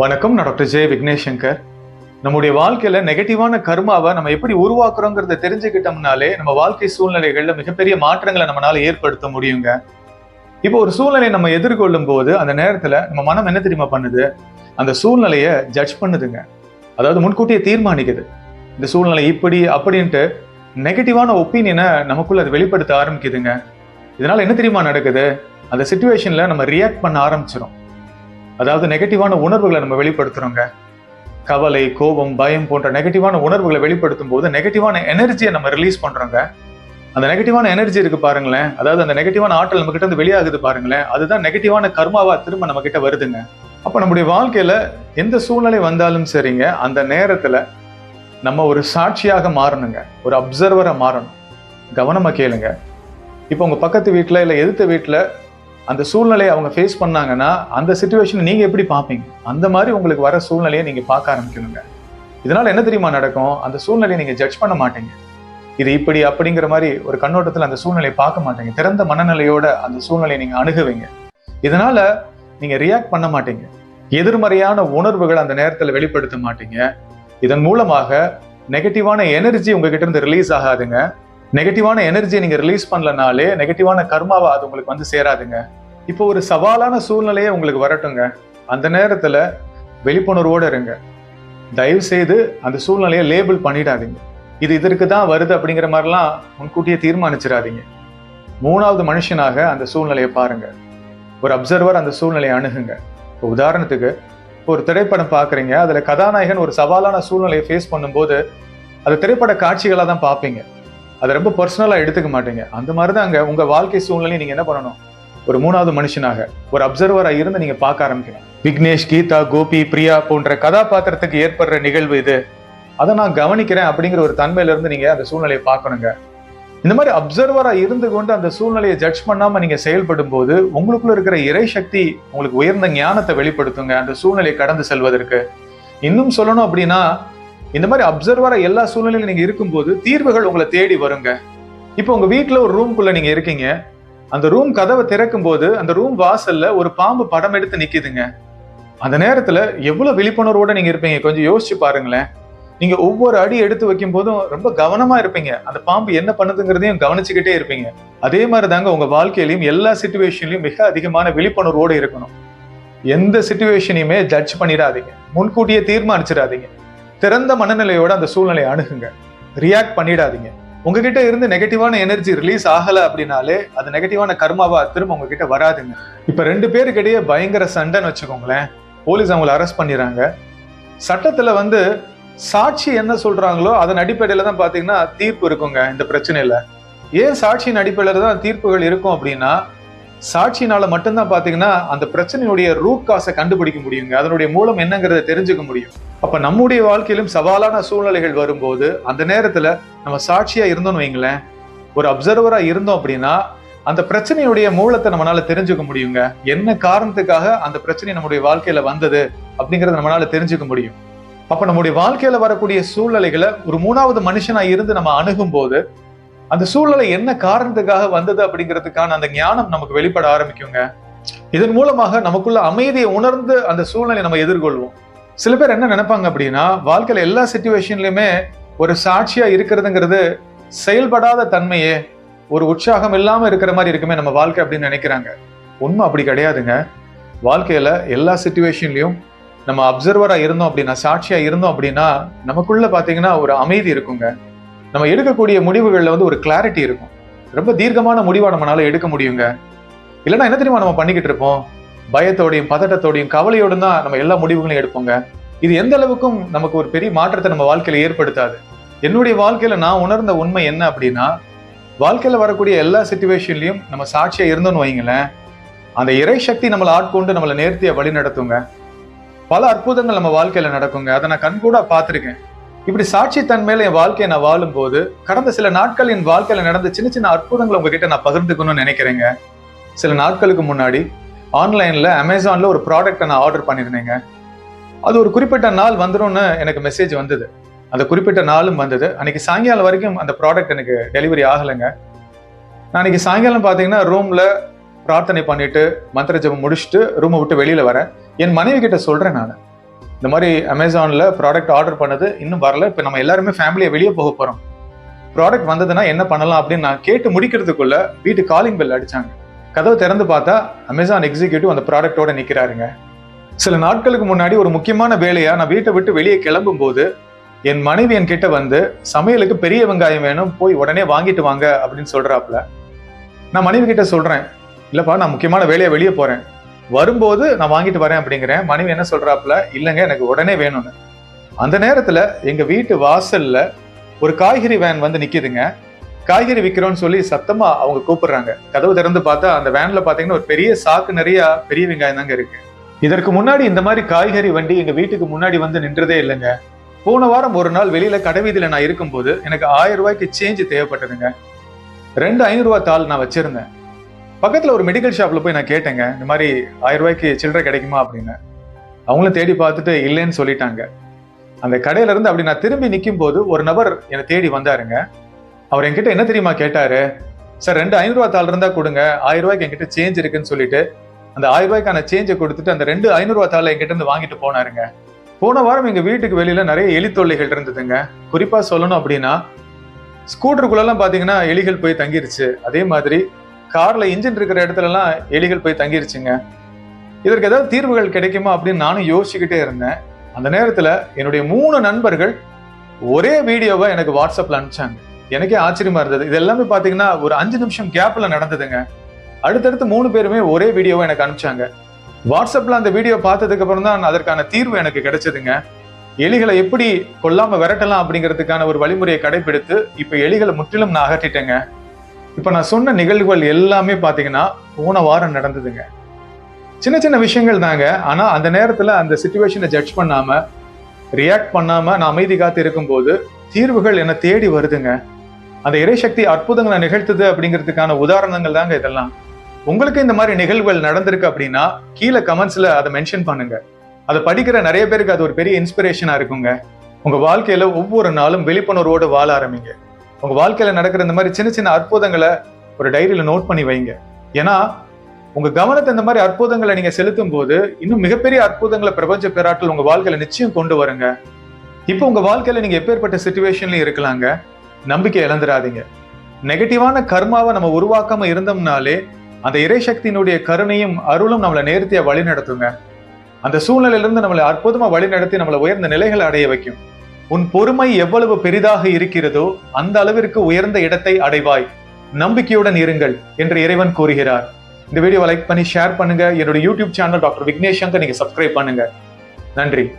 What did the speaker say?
வணக்கம் நான் doctor J. Vignesh Shankar நம்முடைய வாழ்க்கையில நெகட்டிவான கர்மாவை நம்ம எப்படி உருவாக்குறோங்கிறத தெரிஞ்சுக்கிட்டோம்னாலே நம்ம வாழ்க்கை சூழ்நிலைகள்ல மிகப்பெரிய மாற்றங்களை நம்மளால ஏற்படுத்த முடியுங்க. இப்போ ஒரு சூழ்நிலையை நம்ம எதிர்கொள்ளும் போது அந்த நேரத்துல நம்ம மனம் என்ன தெரியுமா பண்ணுது? அந்த சூழ்நிலையை ஜட்ஜ் பண்ணுதுங்க. அதாவது முன்கூட்டியே தீர்மானிக்குது. இந்த சூழ்நிலை இப்படி அப்படின்ட்டு நெகட்டிவான ஒப்பீனியனை நமக்குள்ள அது வெளிப்படுத்த ஆரம்பிக்குதுங்க. இதனால என்ன தெரியுமா நடக்குது? அந்த சுச்சுவேஷன்ல நம்ம ரியாக்ட் பண்ண ஆரம்பிச்சிடும் அதாவது நெகட்டிவான உணர்வுகளை நம்ம வெளிப்படுத்துறோங்க. கவலை கோபம் பயம் போன்ற நெகட்டிவான உணர்வுகளை வெளிப்படுத்தும் போது நெகட்டிவான எனர்ஜியை நம்ம ரிலீஸ் பண்றோங்க. அந்த நெகட்டிவான எனர்ஜி இருக்கு பாருங்களேன். அதாவது அந்த நெகட்டிவான ஆற்றல் நம்ம கிட்ட இருந்து வெளியாகுது பாருங்களேன். அதுதான் நெகட்டிவான கர்மாவா திரும்ப நம்ம கிட்ட வருதுங்க. அப்ப நம்முடைய வாழ்க்கையில எந்த சூழ்நிலை வந்தாலும் சரிங்க அந்த நேரத்துல நம்ம ஒரு சாட்சியாக மாறணுங்க. ஒரு அப்சர்வரா மாறணும். கவனமா கேளுங்க. இப்போ உங்க பக்கத்து வீட்டில் இல்லை எதிர்த்த வீட்டில் அந்த சூழ்நிலையை அவங்க ஃபேஸ் பண்ணாங்கன்னா அந்த சுச்சுவேஷனை நீங்கள் எப்படி பார்ப்பீங்க? அந்த மாதிரி உங்களுக்கு வர சூழ்நிலையை நீங்கள் பார்க்க ஆரம்பிக்கணுங்க. இதனால் என்ன தெரியுமா நடக்கும்? அந்த சூழ்நிலையை நீங்கள் ஜட்ஜ் பண்ண மாட்டீங்க. இது இப்படி அப்படிங்கிற மாதிரி ஒரு கண்ணோட்டத்தில் அந்த சூழ்நிலையை பார்க்க மாட்டீங்க. திறந்த மனநிலையோட அந்த சூழ்நிலையை நீங்கள் அணுகுவீங்க. இதனால் நீங்கள் ரியாக்ட் பண்ண மாட்டீங்க. எதிர்மறையான உணர்வுகள் அந்த நேரத்தில் வெளிப்படுத்த மாட்டீங்க. இதன் மூலமாக நெகட்டிவான எனர்ஜி உங்ககிட்ட இருந்து ரிலீஸ் ஆகாதுங்க. நெகட்டிவான எனர்ஜியை நீங்கள் ரிலீஸ் பண்ணலனாலே நெகட்டிவான கர்மாவை அது உங்களுக்கு வந்து சேராதுங்க. இப்போ ஒரு சவாலான சூழ்நிலையே உங்களுக்கு வரட்டுங்க. அந்த நேரத்தில் விழிப்புணர்வோடு இருங்க. தயவு செய்து அந்த சூழ்நிலையை லேபிள் பண்ணிடாதீங்க. இது இதற்கு தான் வருது அப்படிங்கிற மாதிரிலாம் முன்கூட்டியே தீர்மானிச்சிடாதீங்க. மூணாவது மனுஷனாக அந்த சூழ்நிலையை பாருங்க. ஒரு அப்சர்வர் அந்த சூழ்நிலையை அணுகுங்க. இப்போ உதாரணத்துக்கு இப்போ ஒரு திரைப்படம் பார்க்குறீங்க அதில் கதாநாயகன் ஒரு சவாலான சூழ்நிலையை ஃபேஸ் பண்ணும்போது அது திரைப்பட காட்சிகளாக தான் பார்ப்பீங்க. அதை ரொம்ப பர்சனலாக எடுத்துக்க மாட்டீங்க. அந்த மாதிரி தான் அங்கே உங்கள் வாழ்க்கை சூழ்நிலையை நீங்கள் என்ன பண்ணணும்? ஒரு மூணாவது மனுஷனாக ஒரு அப்சர்வராக இருந்து நீங்கள் பார்க்க ஆரம்பிக்கணும். விக்னேஷ் கீதா கோபி பிரியா போன்ற கதாபாத்திரத்துக்கு ஏற்படுற நிகழ்வு இது. அதை நான் கவனிக்கிறேன் அப்படிங்கிற ஒரு தன்மையில இருந்து அந்த சூழ்நிலையை பார்க்கணுங்க. இந்த மாதிரி அப்சர்வராக இருந்து கொண்டு அந்த சூழ்நிலையை ஜட்ஜ் பண்ணாமல் நீங்கள் செயல்படும் போது உங்களுக்குள்ள இருக்கிற இறை சக்தி உங்களுக்கு உயர்ந்த ஞானத்தை வெளிப்படுத்துங்க. அந்த சூழ்நிலையை கடந்து செல்வதற்கு. இன்னும் சொல்லணும் அப்படின்னா இந்த மாதிரி அப்சர்வரா எல்லா சூழ்நிலையிலும் நீங்க இருக்கும்போது தீர்வுகள் உங்களை தேடி வருங்க. இப்போ உங்க வீட்டுல ஒரு ரூம்குள்ள நீங்க இருக்கீங்க. அந்த ரூம் கதவை திறக்கும் போது அந்த ரூம் வாசல்ல ஒரு பாம்பு படம் எடுத்து நிக்குதுங்க. அந்த நேரத்துல எவ்வளவு விழிப்புணர்வோட நீங்க இருப்பீங்க? கொஞ்சம் யோசிச்சு பாருங்களேன். நீங்க ஒவ்வொரு அடி எடுத்து வைக்கும் போதும் ரொம்ப கவனமா இருப்பீங்க. அந்த பாம்பு என்ன பண்ணுதுங்கிறதையும் கவனிச்சுக்கிட்டே இருப்பீங்க. அதே மாதிரி தாங்க உங்க வாழ்க்கையிலையும் எல்லா சுச்சுவேஷன்லயும் மிக அதிகமான விழிப்புணர்வோடு இருக்கணும். எந்த சுச்சுவேஷனையுமே ஜட்ஜ் பண்ணிடாதீங்க. முன்கூட்டியே தீர்மானிச்சிடாதீங்க. திறந்த மனநிலையோட அந்த சூழ்நிலையை அணுகுங்க. ரியாக்ட் பண்ணிடாதீங்க. உங்ககிட்ட இருந்து நெகட்டிவான எனர்ஜி ரிலீஸ் ஆகல அப்படின்னாலே அது நெகட்டிவான கர்மாவா திரும்ப உங்ககிட்ட வராதுங்க. இப்ப ரெண்டு பேருக்கிடையே பயங்கர சண்டைன்னு வச்சுக்கோங்களேன். போலீஸ் அவங்களை அரெஸ்ட் பண்ணிடுறாங்க. சட்டத்துல வந்து சாட்சி என்ன சொல்றாங்களோ அதன் அடிப்படையில தான் பாத்தீங்கன்னா தீர்ப்பு இருக்குங்க இந்த பிரச்சனையில. ஏன் சாட்சியின் அடிப்படையில தான் தீர்ப்புகள் இருக்கும் அப்படின்னா சாட்சினால மட்டும்தான் பாத்தீங்கன்னா அந்த பிரச்சனையுடைய ரூட் காசை கண்டுபிடிக்க முடியுங்க. அதனுடைய மூலம் என்னங்கிறத தெரிஞ்சுக்க முடியும். அப்ப நம்முடைய வாழ்க்கையிலும் சவாலான சூழ்நிலைகள் வரும்போது அந்த நேரத்துல நம்ம சாட்சியா இருந்தோம்னு வைங்களேன். ஒரு அப்சர்வரா இருந்தோம் அப்படின்னா அந்த பிரச்சனையுடைய மூலத்தை நம்மளால தெரிஞ்சுக்க முடியுங்க. என்ன காரணத்துக்காக அந்த பிரச்சனை நம்முடைய வாழ்க்கையில வந்தது அப்படிங்கறத நம்மளால தெரிஞ்சுக்க முடியும். அப்ப நம்முடைய வாழ்க்கையில வரக்கூடிய சூழ்நிலைகளை ஒரு மூணாவது மனுஷனா இருந்து நம்ம அணுகும் போது அந்த சூழ்நிலை என்ன காரணத்துக்காக வந்தது அப்படிங்கிறதுக்கான அந்த ஞானம் நமக்கு வெளிப்பட ஆரம்பிக்குங்க. இதன் மூலமாக நமக்குள்ள அமைதியை உணர்ந்து அந்த சூழ்நிலையை நம்ம எதிர்கொள்வோம். சில பேர் என்ன நினைப்பாங்க அப்படின்னா வாழ்க்கையில எல்லா சுச்சுவேஷன்லயுமே ஒரு சாட்சியா இருக்கிறதுங்கிறது செயல்படாத தன்மையே ஒரு உற்சாகம் இல்லாம இருக்கிற மாதிரி இருக்குமே நம்ம வாழ்க்கை அப்படின்னு நினைக்கிறாங்க. உண்மை அப்படி கிடையாதுங்க. வாழ்க்கையில எல்லா சுச்சுவேஷன்லயும் நம்ம அப்சர்வரா இருந்தோம் அப்படின்னா சாட்சியா இருந்தோம் அப்படின்னா நமக்குள்ள பாத்தீங்கன்னா ஒரு அமைதி இருக்குங்க. நம்ம எடுக்கக்கூடிய முடிவுகளில் வந்து ஒரு கிளாரிட்டி இருக்கும். ரொம்ப தீர்க்கமான முடிவாக நம்மளால எடுக்க முடியுங்க. இல்லைன்னா என்ன தெரியுமா நம்ம பண்ணிக்கிட்டு இருப்போம்? பயத்தோடையும் பதட்டத்தோடையும் கவலையோடும் தான் நம்ம எல்லா முடிவுகளையும் எடுப்போங்க. இது எந்த அளவுக்கும் நமக்கு ஒரு பெரிய மாற்றத்தை நம்ம வாழ்க்கையில ஏற்படுத்தாது. என்னுடைய வாழ்க்கையில நான் உணர்ந்த உண்மை என்ன அப்படின்னா வாழ்க்கையில வரக்கூடிய எல்லா சுச்சுவேஷன்லயும் நம்ம சாட்சியா இருந்தோம்னு வைங்களேன் அந்த இறை சக்தி நம்மளை ஆட்கொண்டு நம்மளை நேர்த்தியா வழி நடத்துங்க பல அற்புதங்கள் நம்ம வாழ்க்கையில நடக்குங்க. அதை நான் கண்கூடா பார்த்துருக்கேன். இப்படி சாட்சித்தன்மையில என் வாழ்க்கையை நான் வாழும்போது கடந்த சில நாட்கள் என் வாழ்க்கையில நடந்த சின்ன சின்ன அற்புதங்களை உங்ககிட்ட நான் பகிர்ந்துக்கணும்னு நினைக்கிறேங்க. சில நாட்களுக்கு முன்னாடி ஆன்லைன்ல அமேசான்ல ஒரு ப்ராடக்டை நான் ஆர்டர் பண்ணியிருந்தேங்க. அது ஒரு குறிப்பிட்ட நாள் வந்துடும்னு எனக்கு மெசேஜ் வந்தது. அந்த குறிப்பிட்ட நாளும் வந்தது. அன்னைக்கு சாயங்காலம் வரைக்கும் அந்த ப்ராடக்ட் எனக்கு டெலிவரி ஆகலைங்க. நான் அன்னைக்கு சாயங்காலம் பார்த்தீங்கன்னா ரூம்ல பிரார்த்தனை பண்ணிட்டு மந்திர ஜபம் முடிச்சுட்டு ரூமை விட்டு வெளியில வரேன். என் மனைவி கிட்ட சொல்றேன் நான். இந்த மாதிரி அமேசானில் ப்ராடக்ட் ஆர்டர் பண்ணது இன்னும் வரல. இப்போ நம்ம எல்லாருமே ஃபேமிலியை வெளியே போக போகிறோம் ப்ராடக்ட் வந்ததுன்னா என்ன பண்ணலாம் அப்படின்னு நான் கேட்டு முடிக்கிறதுக்குள்ள வீட்டு காலிங் பெல் அடித்தாங்க கதவை திறந்து பார்த்தா அமேசான் எக்ஸிக்யூட்டிவ் அந்த ப்ராடக்டோட நிற்கிறாருங்க சில நாட்களுக்கு முன்னாடி ஒரு முக்கியமான வேலையாக நான் வீட்டை விட்டு வெளியே கிளம்பும் போது என் மனைவி என் கிட்ட வந்து சமையலுக்கு பெரிய வெங்காயம் வேணும் போய் உடனே வாங்கிட்டு வாங்க அப்படின்னு சொல்கிறாப்புல நான் மனைவி கிட்ட சொல்கிறேன் இல்லைப்பா நான் முக்கியமான வேலையை வெளியே போகிறேன் வரும்போது நான் வாங்கிட்டு வரேன் அப்படிங்கிறேன் மனைவி என்ன சொல்றாப்புல இல்லைங்க எனக்கு உடனே வேணும்னு. அந்த நேரத்துல எங்க வீட்டு வாசல்ல ஒரு காய்கறி வேன் வந்து நிக்குதுங்க. காய்கறி விற்கிறோம்னு சொல்லி சத்தமா அவங்க கூப்பிடுறாங்க. கதவு திறந்து பார்த்தா அந்த வேன்ல பாத்தீங்கன்னா ஒரு பெரிய சாக்கு நிறைய பெரிய வெங்காயம் தாங்க இருக்கு. இதற்கு முன்னாடி இந்த மாதிரி காய்கறி வண்டி எங்க வீட்டுக்கு முன்னாடி வந்து நின்றதே இல்லைங்க. போன வாரம் ஒரு நாள் வெளியில கடைவீதியில நான் இருக்கும்போது எனக்கு ஆயிரம் ரூபாய்க்கு சேஞ்ச் தேவைப்பட்டதுங்க. ரெண்டு ஐநூறு ரூபாய் தாள் நான் வச்சிருந்தேன். பக்கத்தில் ஒரு மெடிக்கல் ஷாப்பில் போய் நான் கேட்டேங்க இந்த மாதிரி ஆயிரம் ரூபாய்க்கு சில்லறை கிடைக்குமா அப்படின்னு. அவங்களும் தேடி பார்த்துட்டு இல்லைன்னு சொல்லிட்டாங்க. அந்த கடையிலேருந்து அப்படி நான் திரும்பி நிற்கும் போது ஒரு நபர் என்னை தேடி வந்தாருங்க. அவர் என்கிட்ட என்ன தெரியுமா கேட்டாரு? சார் ரெண்டு ஐநூறுரூவா தாள் இருந்தால் கொடுங்க. ஆயிரம் ரூபாய்க்கு என்கிட்ட சேஞ்ச் இருக்குன்னு சொல்லிட்டு அந்த ஆயிரம் ரூபாய்க்கான சேஞ்சை கொடுத்துட்டு அந்த ரெண்டு ஐநூறுரூவா தாளை என்கிட்ட இருந்து வாங்கிட்டு போனாருங்க. போன வாரம் எங்கள் வீட்டுக்கு வெளியில் நிறைய எலி தொல்லைகள் இருந்ததுங்க. குறிப்பாக சொல்லணும் அப்படின்னா ஸ்கூட்டருக்குள்ளெல்லாம் பார்த்தீங்கன்னா எலிகள் போய் தங்கிருச்சு. அதே மாதிரி கார்ல இன்ஜின் இருக்கிற இடத்துல எல்லாம் எலிகள் போய் தங்கிருச்சுங்க. இதற்கு ஏதாவது தீர்வுகள் கிடைக்குமா அப்படின்னு நானும் யோசிச்சுக்கிட்டே இருந்தேன். அந்த நேரத்துல என்னுடைய மூணு நண்பர்கள் ஒரே வீடியோவை எனக்கு வாட்ஸ்அப்ல அனுப்பிச்சாங்க. எனக்கே ஆச்சரியமா இருந்தது. இது எல்லாமே பாத்தீங்கன்னா ஒரு அஞ்சு நிமிஷம் கேப்ல நடந்ததுங்க. அடுத்தடுத்து மூணு பேருமே ஒரே வீடியோவை எனக்கு அனுப்பிச்சாங்க. வாட்ஸ்அப்ல அந்த வீடியோ பார்த்ததுக்கு அப்புறம் தான் அதற்கான தீர்வு எனக்கு கிடைச்சதுங்க. எலிகளை எப்படி கொல்லாம விரட்டலாம் அப்படிங்கிறதுக்கான ஒரு வழிமுறையை கடைபிடித்து இப்ப எலிகளை முற்றிலும் நான் அகற்றிட்டேங்க இப்போ நான் சொன்ன நிகழ்வுகள் எல்லாமே பார்த்தீங்கன்னா போன வாரம் நடந்ததுங்க. சின்ன சின்ன விஷயங்கள் தாங்க. ஆனால் அந்த நேரத்தில் அந்த சுச்சுவேஷனை ஜட்ஜ் பண்ணாமல் ரியாக்ட் பண்ணாமல் நான் அமைதி காத்து இருக்கும்போது தீர்வுகள் என்னை தேடி வருதுங்க. அந்த இறைசக்தி அற்புதங்களை நிகழ்த்துது அப்படிங்கிறதுக்கான உதாரணங்கள் தாங்க இதெல்லாம். உங்களுக்கு இந்த மாதிரி நிகழ்வுகள் நடந்திருக்கு அப்படின்னா கீழே கமெண்ட்ஸில் அதை மென்ஷன் பண்ணுங்க. அதை படிக்கிற நிறைய பேருக்கு அது ஒரு பெரிய இன்ஸ்பிரேஷனாக இருக்குங்க. உங்கள் வாழ்க்கையில் ஒவ்வொரு நாளும் விழிப்புணர்வோடு வாழ ஆரம்பிங்க. உங்கள் வாழ்க்கையில் நடக்கிற இந்த மாதிரி சின்ன சின்ன அற்புதங்களை ஒரு டைரியில் நோட் பண்ணி வைங்க. ஏன்னா உங்கள் கவனத்தை இந்த மாதிரி அற்புதங்களை நீங்கள் செலுத்தும் போது இன்னும் மிகப்பெரிய அற்புதங்களை பிரபஞ்ச பெராட்டல் உங்கள் வாழ்க்கையில் நிச்சயம் கொண்டு வருங்க. இப்போ உங்கள் வாழ்க்கையில் நீங்கள் எப்பேற்பட்ட சுச்சுவேஷன்லையும் இருக்கலாங்க? நம்பிக்கை இழந்துடாதீங்க. நெகட்டிவான கர்மாவை நம்ம உருவாக்காம இருந்தோம்னாலே அந்த இறைசக்தியினுடைய கருணையும் அருளும் நம்மளை நேர்த்தியாக வழி நடத்துங்க அந்த சூழ்நிலையிலிருந்து நம்மளை அற்புதமாக வழி நடத்தி நம்மளை உயர்ந்த நிலைகளை அடைய வைக்கும். உன் பொறுமை எவ்வளவு பெரிதாக இருக்கிறதோ அந்த அளவிற்கு உயர்ந்த இடத்தை அடைவாய். நம்பிக்கையுடன் இருங்கள் என்று இறைவன் கூறுகிறார். இந்த வீடியோ லைக் பண்ணி ஷேர் பண்ணுங்க. என்னோட YouTube channel doctor Vignesh Shankar நீங்க சப்ஸ்கிரைப் பண்ணுங்க. நன்றி.